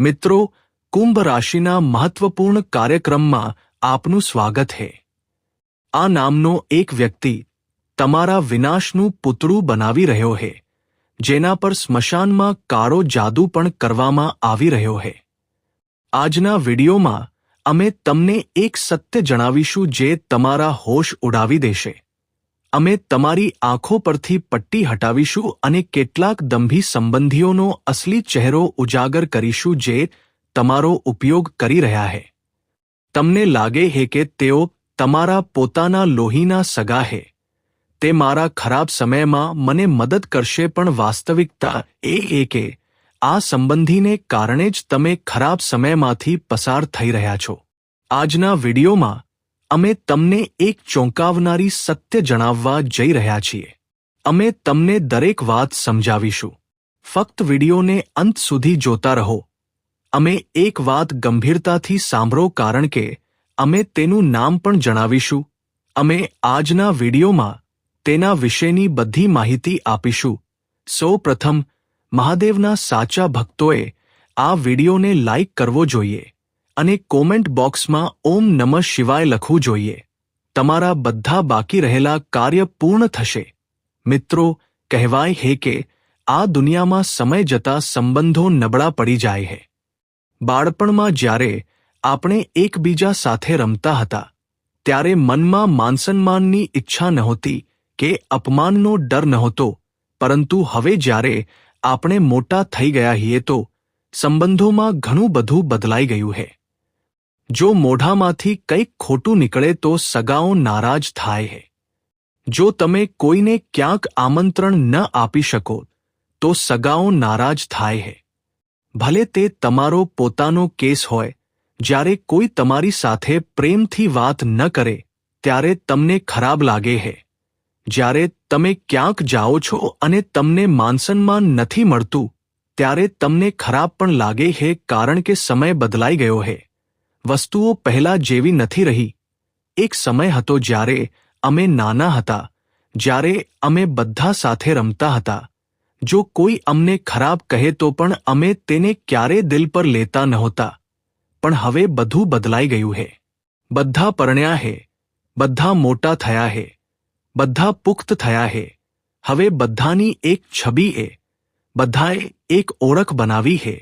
મિત્રો, કુંભ રાશિના મહત્વપૂર્ણ કાર્યક્રમમાં આપનું સ્વાગત છે આ નામનો એક વ્યક્તિ તમારા વિનાશનું પૂતળું બનાવી રહ્યો છે જેના પર સ્મશાનમાં કાળો જાદુ પણ કરવામાં આવી રહ્યો છે આજના વિડીયોમાં અમે તમને એક સત્ય જણાવીશું જે તમારા હોશ ઉડાવી દેશે. અમે તમારી આંખો પરથી પટ્ટી હટાવીશું અને કેટલાક દંભી સંબંધીઓનો અસલી ચહેરો ઉજાગર કરીશું જે તમારો ઉપયોગ કરી રહ્યા છે તમને લાગે છે કે તેઓ તમારા પોતાના લોહીના સગા હે. તે મારા ખરાબ સમયમાં મને મદદ કરશે પણ વાસ્તવિકતા એ એ કે આ સંબંધીને કારણે જ તમે ખરાબ સમયમાંથી પસાર થઈ રહ્યા છો. આજના વિડીયોમાં અમે તમને એક ચોંકાવનારી સત્ય જણાવવા જઈ રહ્યા છીએ. અમે તમને દરેક વાત સમજાવીશું. ફક્ત વિડીયોને અંત સુધી જોતા રહો. અમે એક વાત ગંભીરતાથી સાંભળો કારણ કે અમે તેનું નામ પણ જણાવીશું. અમે આજના વિડીયોમાં તેના વિશેની બધી માહિતી આપીશું. સૌ પ્રથમ, મહાદેવના સાચા ભક્તોએ આ વિડીયોને લાઇક કરવો જોઈએ. અને કોમેન્ટ બોક્સમાં ઓમ નમઃ શિવાય લખવું જોઈએ. તમારા બધા બાકી રહેલા કાર્ય પૂર્ણ થશે. મિત્રો, કહેવાય હે કે આ દુનિયામાં સમય જતા સંબંધો નબળા પડી જાય છે બાળપણમાં જ્યારે આપણે એકબીજા સાથે રમતા હતા, ત્યારે મનમાં માનસન્માનની ઈચ્છા નહોતી કે અપમાનનો ડર નહોતો, પરંતુ હવે જ્યારે આપણે મોટા થઈ ગયા છીએ તો સંબંધોમાં ઘણું બધું બદલાઈ ગયું છે જો મોઢામાંથી કંઈક ખોટું નીકળે તો સગાઓ નારાજ થાય છે જો તમે કોઈને ક્યાંક આમંત્રણ ન આપી શકો તો સગાઓ નારાજ થાય છે ભલે તે તમારો પોતાનો કેસ હોય જ્યારે કોઈ તમારી સાથે પ્રેમથી વાત ન કરે ત્યારે તમને ખરાબ લાગે છે જ્યારે તમે ક્યાંક જાઓ છો અને તમને માનસન્માન નથી મળતું ત્યારે તમને ખરાબ પણ લાગે છે કારણ કે સમય બદલાઈ ગયો છે વસ્તુઓ પહેલા જેવી નથી રહી. એક સમય હતો જ્યારે અમે નાના હતા, જ્યારે અમે બધા સાથે રમતા હતા. જો કોઈ અમને ખરાબ કહે તો પણ અમે તેને ક્યારે દિલ પર લેતા નહોતા. પણ હવે બધું બદલાઈ ગયું છે બધા પરણ્યા હે, બધા મોટા થયા હે, બધા પુખ્ત થયા હે. હવે બધાની એક છબી એ, બધાએ એક ઓળખ બનાવી હે,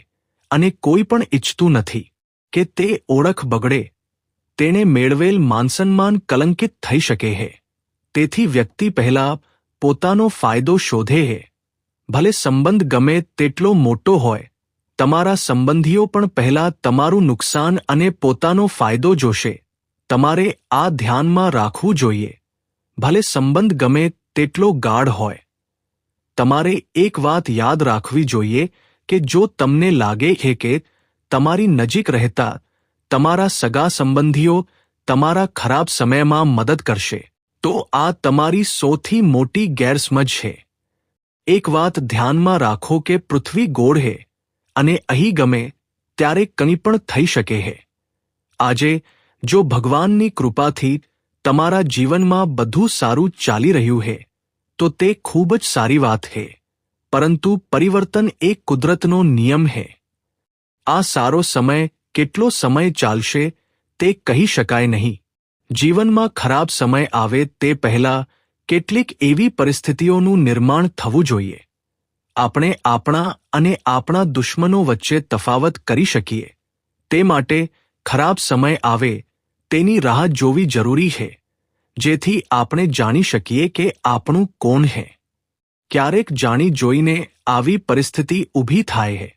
અને કોઈ પણ ઈચ્છતું નથી. કે તે ઓળખ બગડે, તેણે મેળવેલ માનસન્માન કલંકિત થઈ શકે છે તેથી વ્યક્તિ પહેલા પોતાનો ફાયદો શોધે છે ભલે સંબંધ ગમે તેટલો મોટો હોય, તમારા સંબંધીઓ પણ પહેલા તમારું નુકસાન અને પોતાનો ફાયદો જોશે. તમારે આ ધ્યાનમાં રાખવું જોઈએ. ભલે સંબંધ ગમે તેટલો ગાઢ હોય, તમારે એક વાત યાદ રાખવી જોઈએ કે જો તમને લાગે છે કે તમારી નજીક રહેતા તમારા સગા સંબંધીઓ તમારા ખરાબ સમયમાં મદદ કરશે તો આ તમારી સૌથી મોટી ગેરસમજ છે એક વાત ધ્યાનમાં રાખો કે પૃથ્વી ગોળ છે અને અહીં ગમે ત્યારે કંઈ પણ થઈ શકે છે આજે જો ભગવાનની કૃપાથી તમારા જીવનમાં બધું સારું ચાલી રહ્યું છે તો તે ખૂબ જ સારી વાત છે પરંતુ પરિવર્તન એ કુદરતનો નિયમ છે આ સારો સમય કેટલો સમય ચાલશે તે કહી શકાય નહીં. જીવનમાં ખરાબ સમય આવે તે પહેલા કેટલીક એવી પરિસ્થિતિઓનું નિર્માણ થવું જોઈએ. આપણે આપણા અને આપણા દુશ્મનો વચ્ચે તફાવત કરી શકીએ. તે માટે ખરાબ સમય આવે તેની રાહ જોવી જરૂરી છે, જેથી આપણે જાણી શકીએ કે આપણું કોણ છે ક્યારેક જાણી જોઈને આવી પરિસ્થિતિ ઊભી થાય છે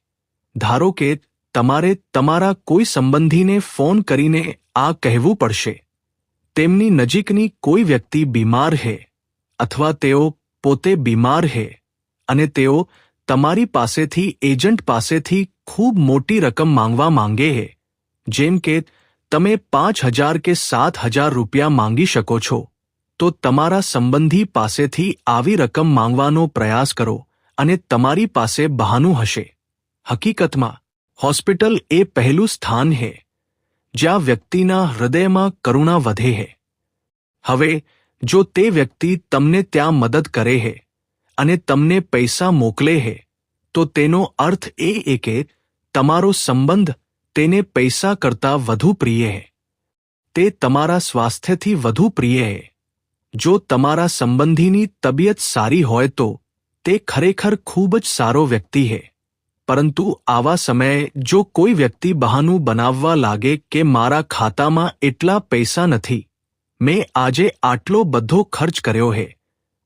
ધારો કે તમારે તમારા કોઈ સંબંધીને ફોન કરીને આ કહેવું પડશે. તેમની નજીકની કોઈ વ્યક્તિ બીમાર છે અથવા તેઓ પોતે બીમાર છે અને તેઓ તમારી પાસેથી, એજન્ટ પાસેથી ખૂબ મોટી રકમ માંગવા માંગે છે જેમ કે તમે પાંચ હજાર કે સાત હજાર રૂપિયા માંગી શકો છો, તો તમારા સંબંધી પાસેથી આવી રકમ માંગવાનો પ્રયાસ કરો અને તમારી પાસે બહાનું હશે. હકીકતમાં હોસ્પિટલ એ પહેલું સ્થાન છે જ્યાં વ્યક્તિના હૃદયમાં કરુણા વધે છે હવે, જો તે વ્યક્તિ તમને ત્યાં મદદ કરે છે અને તમને પૈસા મોકલે છે તો તેનો અર્થ એ એ કે તમારો સંબંધ તેને પૈસા કરતાં વધુ પ્રિય હે. તે તમારા સ્વાસ્થ્યથી વધુ પ્રિય હે. જો તમારા સંબંધીની તબિયત સારી હોય તો તે ખરેખર ખૂબ જ સારો વ્યક્તિ હે. પરંતુ આવા સમયે જો કોઈ વ્યક્તિ બહાનું બનાવવા લાગે કે મારા ખાતામાં એટલા પૈસા નથી, મેં આજે આટલો બધો ખર્ચ કર્યો હે.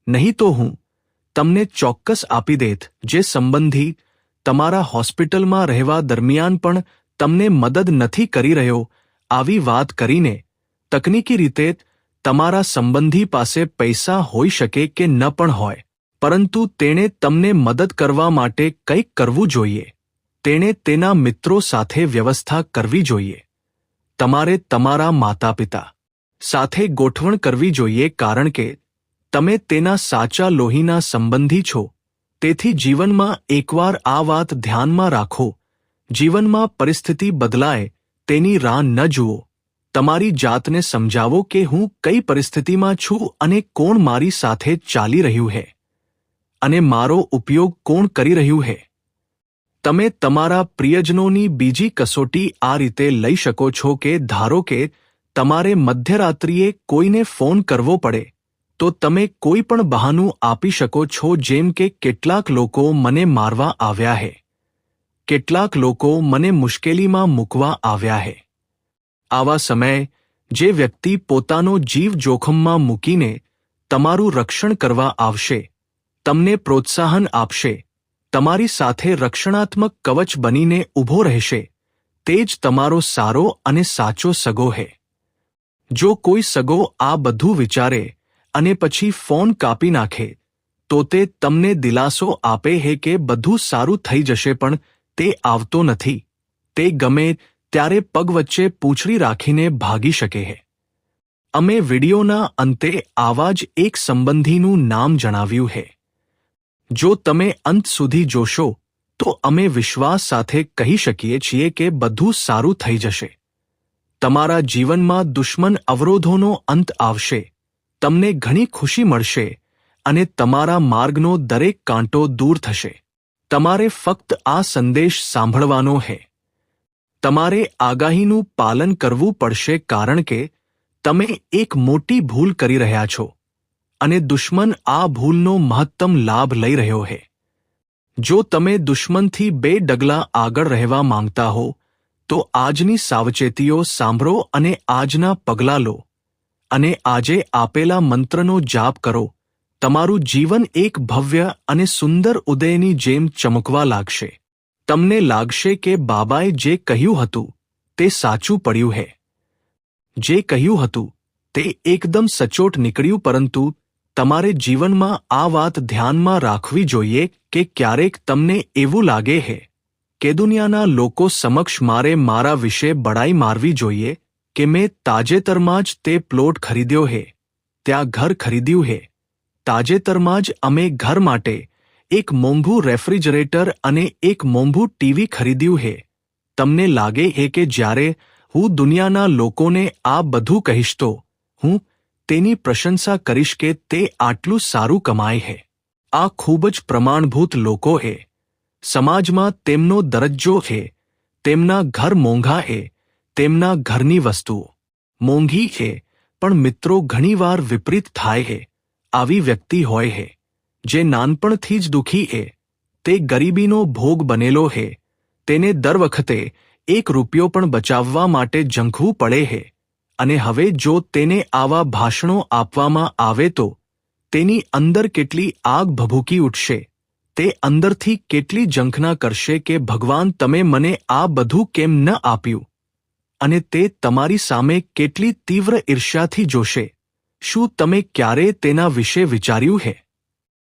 નહીં તો હું તમને ચોક્કસ આપી દેત જે સંબંધી તમારા હોસ્પિટલમાં રહેવા દરમિયાન પણ તમને મદદ નથી કરી રહ્યો આવી વાત કરીને તકનીકી રીતે તમારા સંબંધી પાસે પૈસા હોઈ શકે કે ન પણ હોય. પરંતુ તેણે તમને મદદ કરવા માટે કંઈક કરવું જોઈએ. તેણે તેના મિત્રો સાથે વ્યવસ્થા કરવી જોઈએ. તમારે તમારા માતા પિતા સાથે ગોઠવણ કરવી જોઈએ કારણ કે તમે તેના સાચા લોહીના સંબંધી છો. તેથી જીવનમાં એકવાર આ વાત ધ્યાનમાં રાખો. જીવનમાં પરિસ્થિતિ બદલાય, તેની રાહ ન જુઓ. તમારી જાતને સમજાવો કે હું કઈ પરિસ્થિતિમાં છું અને કોણ મારી સાથે ચાલી રહ્યું હે અને મારો ઉપયોગ કોણ કરી રહ્યું હે? તમે તમારા પ્રિયજનોની બીજી કસોટી આ રીતે લઈ શકો છો કે ધારો કે તમારે મધ્યરાત્રિએ કોઈને ફોન કરવો પડે, તો તમે કોઈ પણ બહાનું આપી શકો છો જેમ કે કેટલાક લોકો મને મારવા આવ્યા હે. કેટલાક લોકો મને મુશ્કેલીમાં મૂકવા આવ્યા હે. આવા સમયે, જે વ્યક્તિ પોતાનો જીવ જોખમમાં મૂકીને તમારું રક્ષણ કરવા આવશે તમને પ્રોત્સાહન આપશે. તમારી સાથે રક્ષણાત્મક કવચ બનીને ઊભો રહેશે. તે જ તમારો સારો અને સાચો સગો હે. જો કોઈ સગો આ બધું વિચારે અને પછી ફોન કાપી નાખે, તો તે તમને દિલાસો આપે હે કે બધું સારું થઈ જશે પણ તે આવતો નથી. તે ગમે ત્યારે પગ વચ્ચે પૂંછડી રાખીને ભાગી શકે છે અમે વિડિયોના અંતે આવા જ એક સંબંધીનું નામ જણાવ્યું છે જો તમે અંત સુધી જોશો, તો અમે વિશ્વાસ સાથે કહી શકીએ છીએ કે બધું સારું થઈ જશે. તમારા જીવનમાં દુશ્મન અવરોધોનો અંત આવશે. તમને ઘણી ખુશી મળશે અને તમારા માર્ગનો દરેક કાંટો દૂર થશે. તમારે ફક્ત આ સંદેશ સાંભળવાનો હે. તમારે આગાહીનું પાલન કરવું પડશે કારણ કે તમે એક મોટી ભૂલ કરી રહ્યા છો. અને દુશ્મન આ ભૂલનો મહત્તમ લાભ લઈ રહ્યો છે જો તમે દુશ્મનથી બે ડગલા આગળ રહેવા માંગતા હો, તો આજની સાવચેતીઓ સાંભળો અને આજના પગલાં લો. અને આજે આપેલા મંત્રનો જાપ કરો. તમારું જીવન એક ભવ્ય અને સુંદર ઉદયની જેમ ચમકવા લાગશે. તમને લાગશે કે બાબાએ જે કહ્યું હતું, તે સાચું પડ્યું હે. જે કહ્યું હતું, તે એકદમ સચોટ નીકળ્યું, પરંતુ તમારે જીવનમાં આ વાત ધ્યાનમાં રાખવી જોઈએ કે ક્યારેક તમને એવું લાગે હે, કે દુનિયાના લોકો સમક્ષ મારે મારા વિશે બડાઈ મારવી જોઈએ, કે મેં તાજેતરમાં જ તે પ્લોટ ખરીદ્યો હે, ત્યાં ઘર ખરીદ્યું હે. તાજેતરમાં જ અમે ઘર માટે એક મોંઘું રેફ્રિજરેટર અને એક મોંઘું ટીવી ખરીદ્યું હે. તમને લાગે હે કે જ્યારે હું દુનિયાના લોકોને આ બધું કહીશ તો હું તેની પ્રશંસા કરીશ કે તે આટલું સારું કમાય હે. આ ખૂબ જ પ્રમાણભૂત લોકો હે. સમાજમાં તેમનો દરજ્જો હે. તેમના ઘર મોંઘા હે. તેમના ઘરની વસ્તુઓ મોંઘી છે પણ મિત્રો ઘણીવાર વિપરીત થાય હે. આવી વ્યક્તિ હોય હે, જે નાનપણથી જ દુઃખી હે. તે ગરીબીનો ભોગ બનેલો હે. તેને દર વખતે એક રૂપિયો પણ બચાવવા માટે ઝંખવું પડે હે. અને હવે જો તેને આવા ભાષણો આપવામાં આવે તો તેની અંદર કેટલી આગ ભભૂકી ઉઠશે? તે અંદરથી કેટલી ઝંખના કરશે કે ભગવાન તમે મને આ બધું કેમ ન આપ્યું? અને તે તમારી સામે કેટલી તીવ્ર ઈર્ષ્યાથી જોશે? શું તમે ક્યારે તેના વિશે વિચાર્યું હે?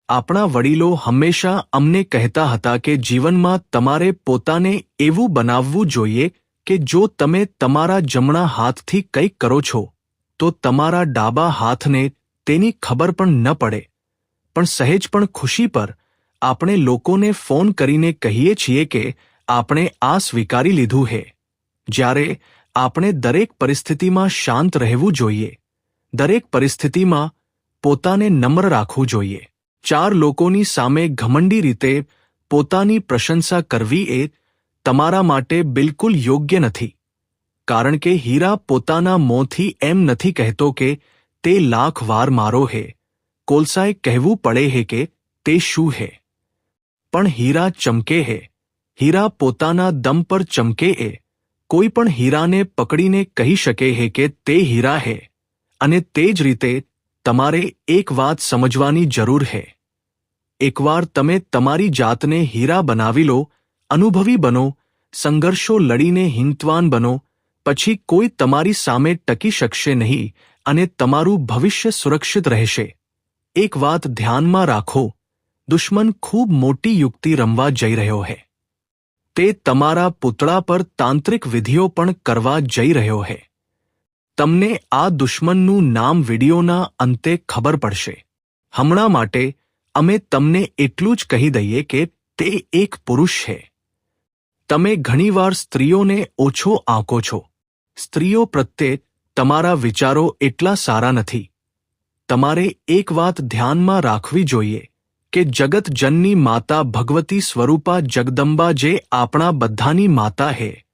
આપણા વડીલો હંમેશા અમને કહેતા હતા કે જીવનમાં તમારે પોતાને એવું બનાવવું જોઈએ કે જો તમે તમારા જમણા હાથથી કંઈક કરો છો, તો તમારા ડાબા હાથને તેની ખબર પણ ન પડે. પણ સહેજ પણ ખુશી પર આપણે લોકોને ફોન કરીને કહીએ છીએ કે આપણે આ સ્વીકારી લીધું હે. જ્યારે આપણે દરેક પરિસ્થિતિમાં શાંત રહેવું જોઈએ, દરેક પરિસ્થિતિમાં પોતાને નમ્ર રાખવું જોઈએ. ચાર લોકોની સામે ઘમંડી રીતે પોતાની પ્રશંસા કરવી એ તમારા માટે બિલકુલ યોગ્ય નથી. કારણ કે હીરા પોતાના મોંથી એમ નથી કહેતો કે તે લાખ વાર મારો હે. કોલસાએ કહેવું પડે હે કે તે શું હે. પણ હીરા ચમકે હે. હીરા પોતાના દમ પર ચમકે એ. કોઈ પણ હીરાને પકડીને કહી શકે હે કે તે હીરા હે. અને તે જ રીતે તમારે એક વાત સમજવાની જરૂર હે. એકવાર તમે તમારી જાતને હીરા બનાવી લો અનુભવી બનો, સંઘર્ષો લડીને હિંમતવાન બનો, પછી કોઈ તમારી સામે ટકી શકશે નહીં અને તમારું ભવિષ્ય સુરક્ષિત રહેશે. એક વાત ધ્યાનમાં રાખો, દુશ્મન ખૂબ મોટી યુક્તિ રમવા જઈ રહ્યો હે. તે તમારા પૂતળા પર તાંત્રિક વિધિઓ પણ કરવા જઈ રહ્યો હે. તમને આ દુશ્મનનું નામ વિડીયોના અંતે ખબર પડશે. હમણાં માટે અમે તમને એટલું જ કહી દઈએ કે તે એક પુરુષ છે. તમે ઘણીવાર સ્ત્રીઓને ઓછો આંકો છો. સ્ત્રીઓ પ્રત્યે તમારા વિચારો એટલા સારા નથી. તમારે એક વાત ધ્યાનમાં રાખવી જોઈએ કે જગતજનની માતા ભગવતી સ્વરૂપા જગદંબા જે આપણા બધાની માતા હે.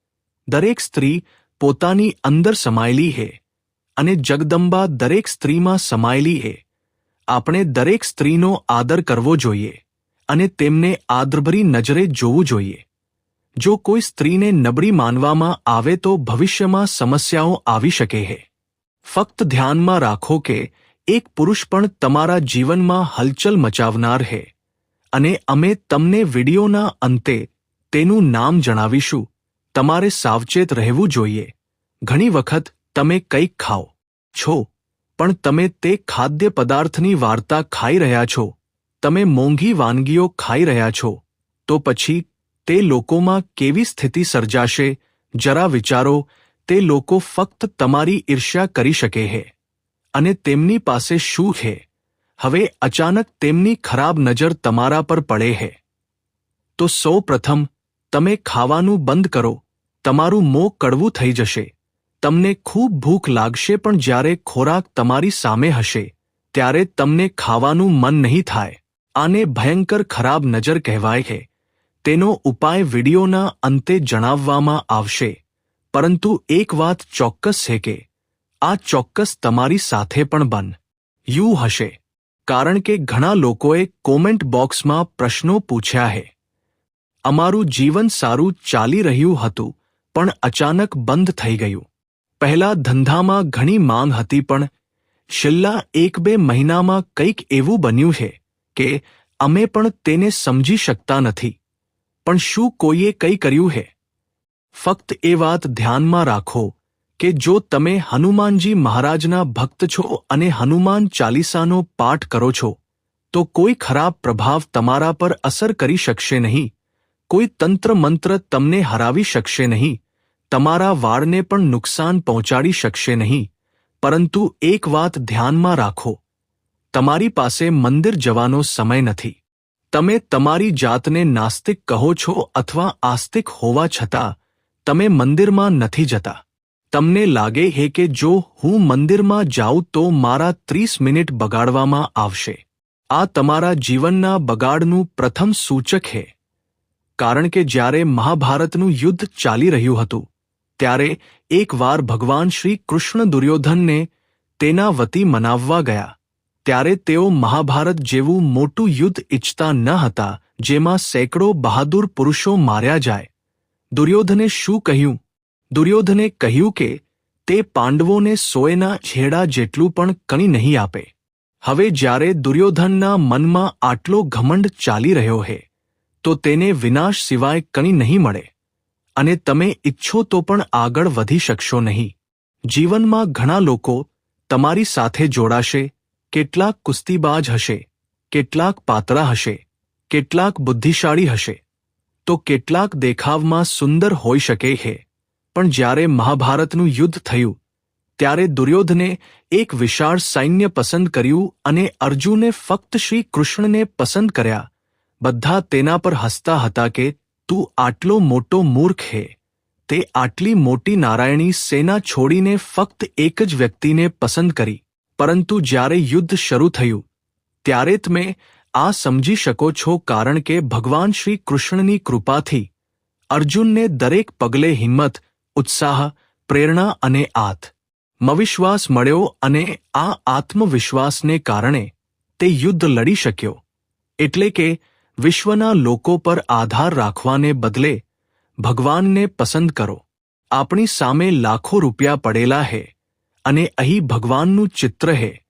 દરેક સ્ત્રી પોતાની અંદર સમાયેલી હે અને જગદંબા દરેક સ્ત્રીમાં સમાયેલી હે. આપણે દરેક સ્ત્રીનો આદર કરવો જોઈએ અને તેમને આદરભરી નજરે જોવું જોઈએ. જો કોઈ સ્ત્રીને નબળી માનવામાં આવે તો ભવિષ્યમાં સમસ્યાઓ આવી શકે છે ફક્ત ધ્યાનમાં રાખો કે એક પુરુષ પણ તમારા જીવનમાં હલચલ મચાવનાર છે અને અમે તમને વિડીયોના અંતે તેનું નામ જણાવીશું. તમારે સાવચેત રહેવું જોઈએ. ઘણી વખત તમે કંઈક ખાઓ. છો, પણ તમે તે ખાદ્ય પદાર્થની વાર્તા ખાઈ રહ્યા છો. તમે મોંઘી વાનગીઓ ખાઈ રહ્યા છો. તો પછી તે લોકોમાં કેવી સ્થિતિ સર્જાશે? જરા વિચારો, તે લોકો ફક્ત તમારી ઈર્ષ્યા કરી શકે હે. અને તેમની પાસે શું છે હવે અચાનક તેમની ખરાબ નજર તમારા પર પડે છે તો સૌ પ્રથમ તમે ખાવાનું બંધ કરો. તમારું મોં કડવું થઈ જશે. તમને ખૂબ ભૂખ લાગશે પણ જ્યારે ખોરાક તમારી સામે હશે, ત્યારે તમને ખાવાનું મન નહીં થાય. આને ભયંકર ખરાબ નજર કહેવાય છે તેનો ઉપાય વિડીયોના અંતે જણાવવામાં આવશે. પરંતુ એક વાત ચોક્કસ છે કે, આ ચોક્કસ તમારી સાથે પણ બન. યુ હશે. કારણ કે ઘણા લોકોએ કોમેન્ટ બોક્સમાં પ્રશ્નો પૂછ્યા હે. અમારું જીવન સારું ચાલી રહ્યું હતું, પણ અચાનક બંધ થઈ ગયું. પહેલા ધંધામાં ઘણી માંગ હતી પણ, છેલ્લા એક બે મહિનામાં કંઈક એવું બન્યું છે કે અમે પણ તેને સમજી શકતા નથી. પણ શું કોઈએ કંઈ કર્યું હે? ફક્ત એ વાત ધ્યાનમાં રાખો કે જો તમે હનુમાનજી મહારાજના ભક્ત છો અને હનુમાન ચાલીસાનો પાઠ કરો છો, તો કોઈ ખરાબ પ્રભાવ તમારા પર અસર કરી શકશે નહીં. કોઈ તંત્ર મંત્ર તમને હરાવી શકશે નહીં. તમારા વાળને પણ નુકસાન પહોંચાડી શકશે નહીં. પરંતુ એક વાત ધ્યાનમાં રાખો. તમારી પાસે મંદિર જવાનો સમય નથી. તમે તમારી જાતને નાસ્તિક કહો છો અથવા આસ્તિક હોવા છતાં, તમે મંદિરમાં નથી જતા. તમને લાગે હે કે જો હું મંદિરમાં જાઉં તો મારા ત્રીસ મિનિટ બગાડવામાં આવશે. આ તમારા જીવનના બગાડનું પ્રથમ સૂચક છે કારણ કે જ્યારે મહાભારતનું યુદ્ધ ચાલી રહ્યું હતું, ત્યારે એકવાર ભગવાન શ્રી કૃષ્ણ દુર્યોધનને તેના વતી મનાવવા ગયા. ત્યારે તેઓ મહાભારત જેવું મોટું યુદ્ધ ઇચ્છતા ન હતા, જેમાં સેંકડો બહાદુર પુરુષો માર્યા જાય. દુર્યોધને શું કહ્યું? દુર્યોધને કહ્યું કે, તે પાંડવોને સોયના છેડા જેટલું પણ કણી નહીં આપે. હવે જ્યારે દુર્યોધનના મનમાં આટલો ઘમંડ ચાલી રહ્યો હે, તો તેને વિનાશ સિવાય કણી નહીં મળે. અને તમે ઈચ્છો તો પણ આગળ વધી શકશો નહીં. જીવનમાં ઘણા લોકો તમારી સાથે જોડાશે કેટલાક કુસ્તીબાજ હશે, કેટલાક પાતળા હશે, કેટલાક બુદ્ધિશાળી હશે. તો કેટલાક દેખાવમાં સુંદર હોઈ શકે છે પણ જ્યારે મહાભારતનું યુદ્ધ થયું, ત્યારે દુર્યોધને એક વિશાળ સૈન્ય પસંદ કર્યું અને અર્જુને ફક્ત શ્રી કૃષ્ણને પસંદ કર્યા. બધા તેના પર હસતા હતા કે, તું આટલો મોટો મૂર્ખ હે. તે આટલી મોટી નારાયણી સેના છોડીને ફક્ત એક જ વ્યક્તિને પસંદ કરી. પરંતુ જ્યારે યુદ્ધ શરૂ થયું, ત્યારે તમે આ સમજી શકો છો કારણ કે ભગવાન શ્રી કૃષ્ણની કૃપાથી અર્જુનને દરેક પગલે હિંમત, ઉત્સાહ, પ્રેરણા અને આત્મવિશ્વાસ મળ્યો અને આ આત્મવિશ્વાસને કારણે તે યુદ્ધ લડી શક્યો. એટલે કે વિશ્વના લોકો પર આધાર રાખવાને બદલે ભગવાનને પસંદ કરો. આપણી સામે લાખો રૂપિયા પડેલા હે. અને અહીં ભગવાનનું ચિત્ર હે.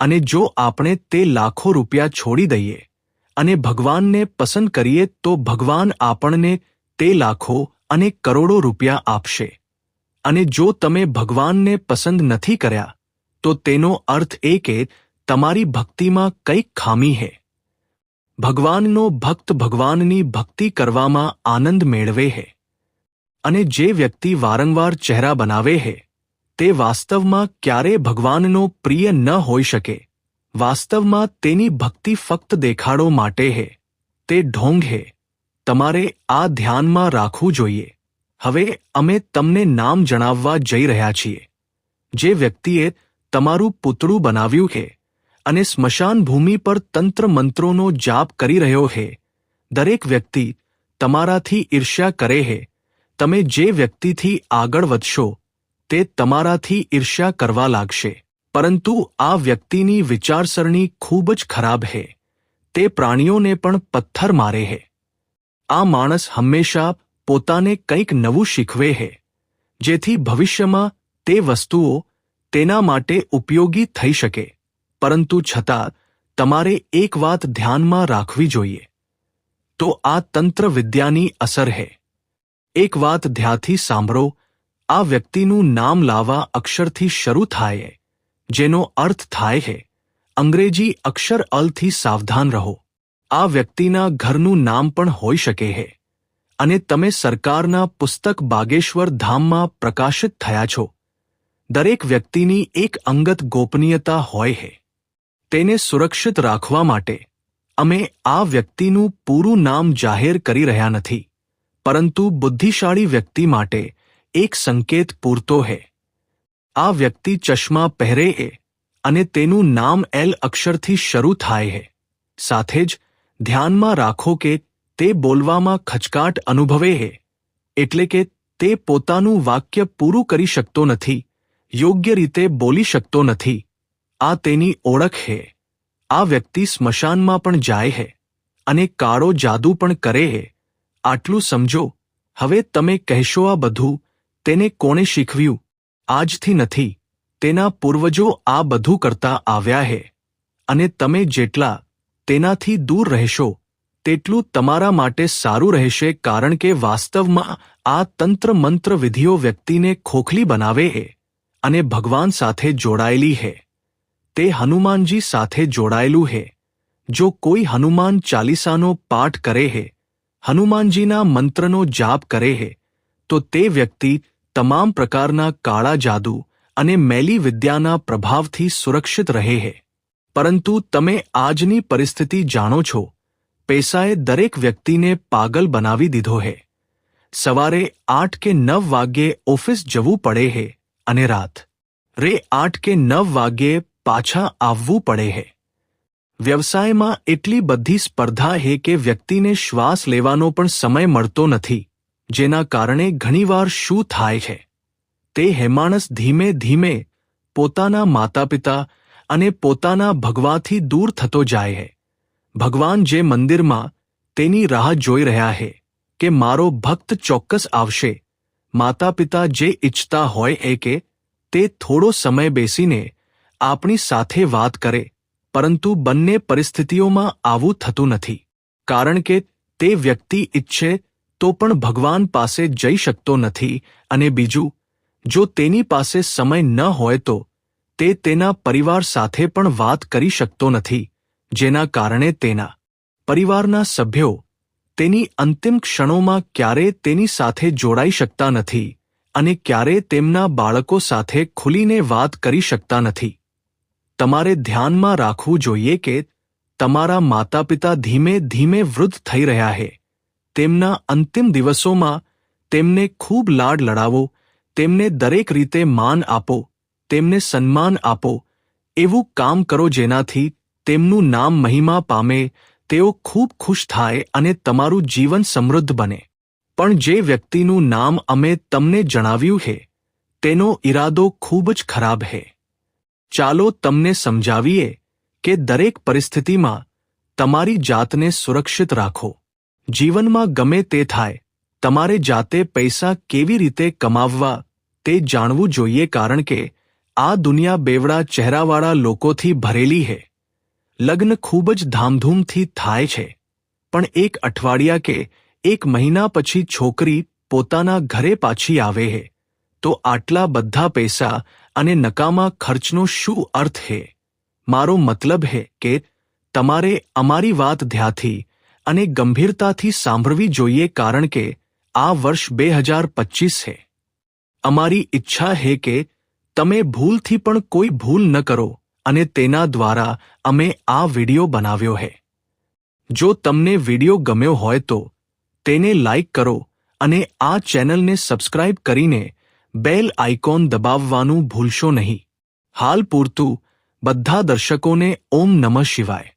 અને જો આપણે તે લાખો રૂપિયા છોડી દઈએ અને ભગવાનને પસંદ કરીએ તો ભગવાન આપણને તે લાખો અને કરોડો રૂપિયા આપશે. અને જો તમે ભગવાનને પસંદ નથી કર્યા, તો તેનો અર્થ એ કે તમારી ભક્તિમાં કંઈક ખામી હે. ભગવાનનો ભક્ત ભગવાનની ભક્તિ કરવામાં આનંદ મેળવે હે. અને જે વ્યક્તિ વારંવાર ચહેરા બનાવે હે તે વાસ્તવમાં ક્યારે ભગવાનનો પ્રિય ન હોઈ શકે. વાસ્તવમાં તેની ભક્તિ ફક્ત દેખાડો માટે હે. તે ઢોંગ હે. તમારે આ ધ્યાનમાં રાખવું જોઈએ. હવે અમે તમને નામ જણાવવા જઈ રહ્યા છીએ. જે વ્યક્તિએ તમારું પૂતળું બનાવ્યું છે અને સ્મશાન ભૂમિ પર તંત્ર મંત્રોનો જાપ કરી રહ્યો હે. દરેક વ્યક્તિ તમારાથી ઈર્ષ્યા કરે હે. તમે જે વ્યક્તિથી આગળ વધશો તે તમારાથી ઈર્ષ્યા કરવા લાગશે. પરંતુ આ વ્યક્તિની વિચારસરણી ખૂબ જ ખરાબ હે. તે પ્રાણીઓને પણ પથ્થર મારે હે. આ માણસ હંમેશા પોતાને કંઈક નવું શીખવે હે. જેથી ભવિષ્યમાં તે વસ્તુઓ તેના માટે ઉપયોગી થઈ શકે. પરંતુ છતાં, તમારે એક વાત ધ્યાનમાં રાખવી જોઈએ. તો આ તંત્ર વિદ્યાની અસર હે. એક વાત ધ્યાથી સાંભળો આ વ્યક્તિનું નામ લાવા અક્ષરથી શરૂ થાય, જેનો અર્થ થાય છે અંગ્રેજી અક્ષર અલથી સાવધાન રહો. આ વ્યક્તિના ઘરનું નામ પણ હોઈ શકે છે અને તમે સરકારના પુસ્તક બાગેશ્વર ધામમાં પ્રકાશિત થયા છો. દરેક વ્યક્તિની એક અંગત ગોપનીયતા હોય છે તેને સુરક્ષિત રાખવા માટે, અમે આ વ્યક્તિનું પૂરું નામ જાહેર કરી રહ્યા નથી. પરંતુ બુદ્ધિશાળી વ્યક્તિ માટે એક સંકેત પૂરતો હે. આ વ્યક્તિ ચશ્મા પહેરે એ અને તેનું નામ એલ અક્ષરથી શરૂ થાય હે. સાથે જ ધ્યાનમાં રાખો કે તે બોલવામાં ખચકાટ અનુભવે હે, એટલે કે તે પોતાનું વાક્ય પૂરું કરી શકતો નથી, યોગ્ય રીતે બોલી શકતો નથી. આ તેની ઓળખ હે. આ વ્યક્તિ સ્મશાનમાં પણ જાય હે અને કાળો જાદુ પણ કરે હે. આટલું સમજો. હવે તમે કહેશો આ બધું તેને કોણે શીખવ્યું? આજથી નથી. તેના પૂર્વજો આ બધું કરતા આવ્યા હે. અને તમે જેટલા તેનાથી દૂર રહેશો, તેટલું તમારા માટે સારું રહેશે કારણ કે વાસ્તવમાં આ તંત્ર મંત્ર વિધિઓ વ્યક્તિને ખોખલી બનાવે હે અને ભગવાન સાથે જોડાયેલી હે. તે હનુમાનજી સાથે જોડાયેલું હે. જો કોઈ હનુમાન ચાલીસાનો પાઠ કરે હે, હનુમાનજીના મંત્રનો જાપ કરે હે તો તે વ્યક્તિ તમામ પ્રકારના કાળા જાદુ અને મેલી વિદ્યાના પ્રભાવથી સુરક્ષિત રહે હે. પરંતુ તમે આજની પરિસ્થિતિ જાણો છો. પૈસાએ દરેક વ્યક્તિને પાગલ બનાવી દીધો હે. સવારે આઠ કે નવ વાગ્યે ઓફિસ જવું પડે હે અને રાત. રે આઠ કે નવ વાગ્યે પાછા આવવું પડે હે. વ્યવસાયમાં એટલી બધી સ્પર્ધા હે કે વ્યક્તિને શ્વાસ લેવાનો પણ સમય મળતો નથી. જેના કારણે ઘણીવાર શું થાય છે? તે હેમાણસ ધીમે ધીમે પોતાના માતાપિતા અને પોતાના ભગવાથી દૂર થતો જાય હે ભગવાન જે મંદિરમાં તેની રાહ જોઈ રહ્યા હે કે મારો ભક્ત ચોક્કસ આવશે માતા પિતા જે ઇચ્છતા હોય એ કે તે થોડો સમય બેસીને આપણી સાથે વાત કરે, પરંતુ બંને પરિસ્થિતિઓમાં આવું થતું નથી. કારણ કે તે વ્યક્તિ ઈચ્છે તો પણ ભગવાન પાસે જઈ શકતો નથી. અને બીજું, જો તેની પાસે સમય ન હોય તો, તે તેના પરિવાર સાથે પણ વાત કરી શકતો નથી, જેના કારણે તેના પરિવારના સભ્યો તેની અંતિમ ક્ષણોમાં ક્યારે તેની સાથે જોડાઈ શકતા નથી અને ક્યારે તેમના બાળકો સાથે ખુલીને વાત કરી શકતા નથી. તમારે ધ્યાનમાં રાખવું જોઈએ કે તમારા માતા પિતા ધીમે ધીમે વૃદ્ધ થઈ રહ્યા છે તેમના અંતિમ દિવસોમાં તેમને ખૂબ લાડ લડાવો, તેમને દરેક રીતે માન આપો, તેમને સન્માન આપો, એવું કામ કરો જેનાથી તેમનું નામ મહિમા પામે, તેઓ ખૂબ ખુશ થાય અને તમારું જીવન સમૃદ્ધ બને. પણ જે વ્યક્તિનું નામ અમે તમને જણાવ્યું છે તેનો ઈરાદો ખૂબ જ ખરાબ છે ચાલો તમને સમજાવીએ કે દરેક પરિસ્થિતિમાં તમારી જાતને સુરક્ષિત રાખો. જીવનમાં ગમે તે થાય, તમારે જાતે પૈસા કેવી રીતે કમાવવા તે જાણવું જોઈએ કારણ કે આ દુનિયા બેવડા ચહેરાવાળા લોકોથી ભરેલી છે લગ્ન ખૂબ જ ધામધૂમથી થાય છે. પણ એક અઠવાડિયા કે એક મહિના પછી છોકરી પોતાના ઘરે પાછી આવે છે તો આટલા બધા પૈસા અને નકામા ખર્ચનો શું અર્થ છે મારો મતલબ છે કે તમારે અમારી વાત ધ્યાથી અને ગંભીરતાથી સાંભળવી જોઈએ કારણ કે આ વર્ષ બે હજાર પચીસ છે. અમારી ઈચ્છા છે કે તમે ભૂલથી પણ કોઈ ભૂલ ન કરો અને તેના દ્વારા અમે આ વિડિયો બનાવ્યો છે જો તમને વિડિયો ગમ્યો હોય તો તેને લાઈક કરો અને આ ચેનલને સબસ્ક્રાઇબ કરીને બેલ આઇકોન દબાવવાનું ભૂલશો નહીં. હાલ પૂરતું. બધા દર્શકોને ઓમ નમઃ શિવાય.